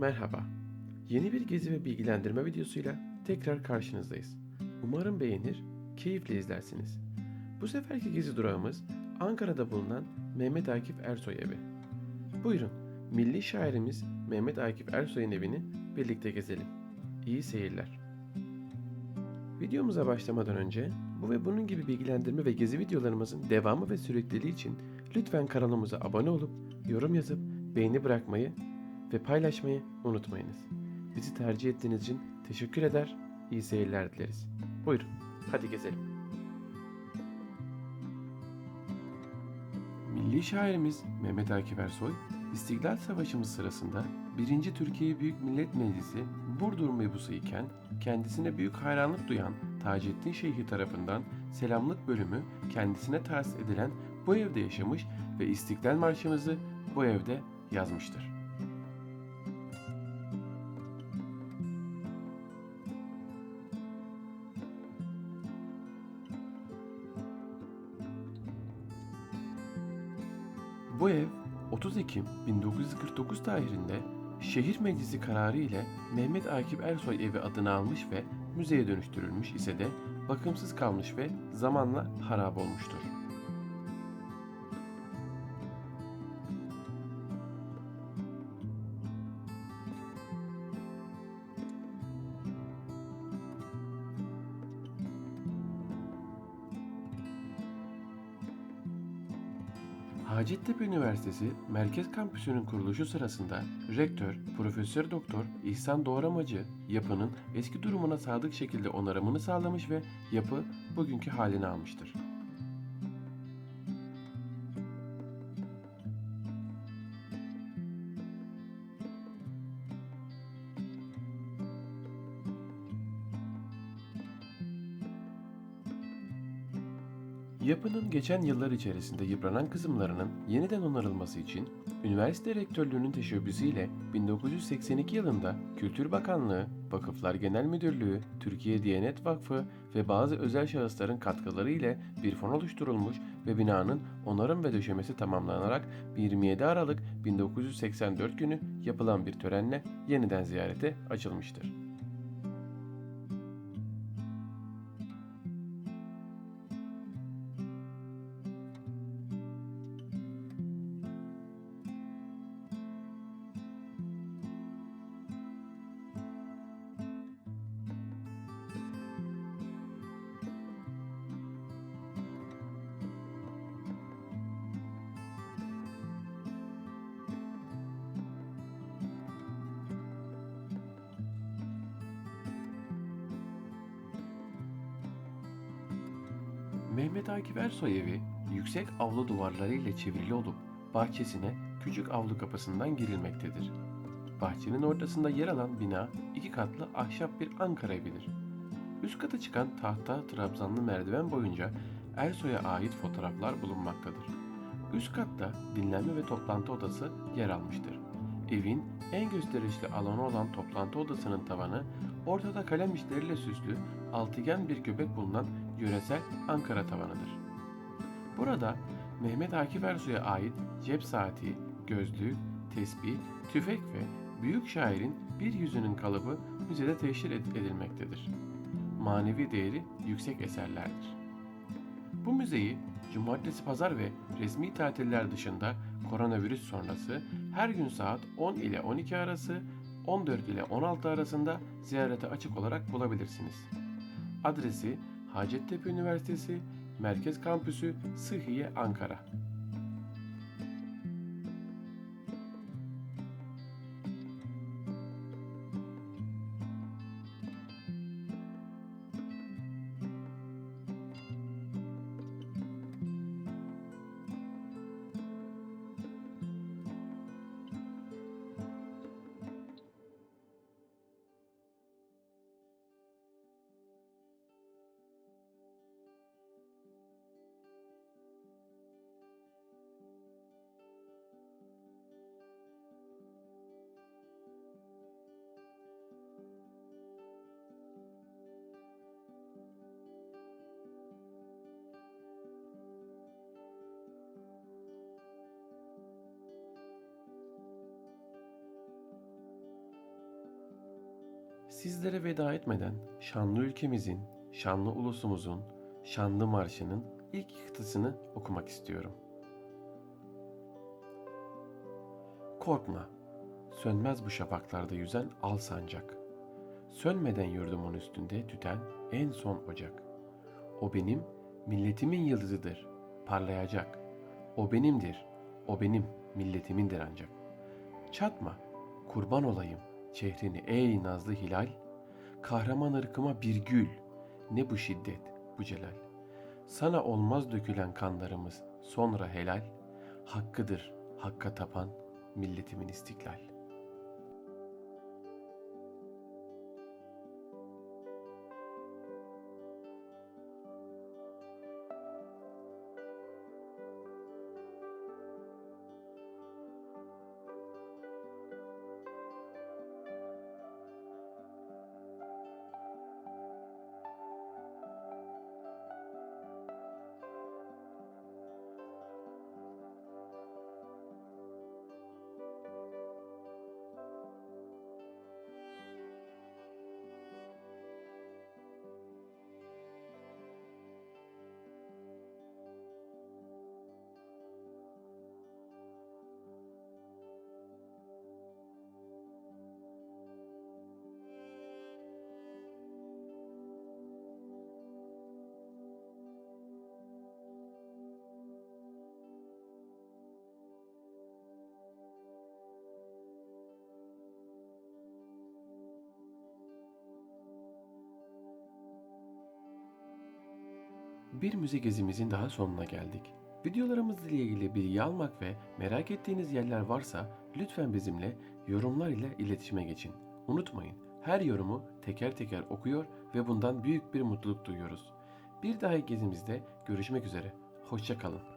Merhaba. Yeni bir gezi ve bilgilendirme videosuyla tekrar karşınızdayız. Umarım beğenir, keyifle izlersiniz. Bu seferki gezi durağımız Ankara'da bulunan Mehmet Akif Ersoy evi. Buyurun, milli şairimiz Mehmet Akif Ersoy'un evini birlikte gezelim. İyi seyirler. Videomuza başlamadan önce bu ve bunun gibi bilgilendirme ve gezi videolarımızın devamı ve sürekliliği için lütfen kanalımıza abone olup yorum yazıp beğeni bırakmayı ve paylaşmayı unutmayınız. Bizi tercih ettiğiniz için teşekkür eder, iyi seyirler dileriz. Buyurun, hadi gezelim. Milli şairimiz Mehmet Akif Ersoy, İstiklal Savaşımız sırasında 1. Türkiye Büyük Millet Meclisi Burdur mebusu iken kendisine büyük hayranlık duyan Taceddin Şeyhi tarafından selamlık bölümü kendisine tahsis edilen bu evde yaşamış ve İstiklal Marşımızı bu evde yazmıştır. Bu ev 30 Ekim 1949 tarihinde şehir meclisi kararı ile Mehmet Akif Ersoy evi adını almış ve müzeye dönüştürülmüş ise de bakımsız kalmış ve zamanla harap olmuştur. Hacettepe Üniversitesi Merkez Kampüsü'nün kuruluşu sırasında rektör, Profesör Doktor İhsan Doğramacı yapının eski durumuna sadık şekilde onarımını sağlamış ve yapı bugünkü halini almıştır. Yapının geçen yıllar içerisinde yıpranan kısımlarının yeniden onarılması için üniversite rektörlüğünün teşebbüsüyle 1982 yılında Kültür Bakanlığı, Vakıflar Genel Müdürlüğü, Türkiye Diyanet Vakfı ve bazı özel şahısların katkıları ile bir fon oluşturulmuş ve binanın onarım ve döşemesi tamamlanarak 27 Aralık 1984 günü yapılan bir törenle yeniden ziyarete açılmıştır. Mehmet Akif Ersoy evi yüksek avlu duvarları ile çevrili olup bahçesine küçük avlu kapısından girilmektedir. Bahçenin ortasında yer alan bina iki katlı ahşap bir Ankara evidir. Üst kata çıkan tahta trabzanlı merdiven boyunca Ersoy'a ait fotoğraflar bulunmaktadır. Üst katta dinlenme ve toplantı odası yer almıştır. Evin en gösterişli alanı olan toplantı odasının tavanı ortada kalem işleriyle süslü altıgen bir göbek bulunan yöresel Ankara tavanıdır. Burada Mehmet Akif Ersoy'a ait cep saati, gözlük, tesbih, tüfek ve büyük şairin bir yüzünün kalıbı müzede teşhir ed- edilmektedir. Manevi değeri yüksek eserlerdir. Bu müzeyi cumartesi, pazar ve resmi tatiller dışında koronavirüs sonrası her gün saat 10 ile 12 arası, 14 ile 16 arasında ziyarete açık olarak bulabilirsiniz. Adresi Hacettepe Üniversitesi Merkez Kampüsü Sıhhiye Ankara. Sizlere veda etmeden şanlı ülkemizin, şanlı ulusumuzun, şanlı marşının ilk kıtasını okumak istiyorum. Korkma, sönmez bu şafaklarda yüzen al sancak. Sönmeden yurdumun üstünde tüten en son ocak. O benim, milletimin yıldızıdır, parlayacak. O benimdir, o benim, milletimindir ancak. Çatma, kurban olayım çehrini ey nazlı hilal. Kahraman ırkıma bir gül, ne bu şiddet, bu celal. Sana olmaz dökülen kanlarımız sonra helal. Hakkıdır, hakka tapan milletimin istiklal. Bir müze gezimizin daha sonuna geldik. Videolarımızla ilgili bilgi almak ve merak ettiğiniz yerler varsa lütfen bizimle yorumlar ile iletişime geçin. Unutmayın her yorumu teker teker okuyor ve bundan büyük bir mutluluk duyuyoruz. Bir dahaki gezimizde görüşmek üzere. Hoşçakalın.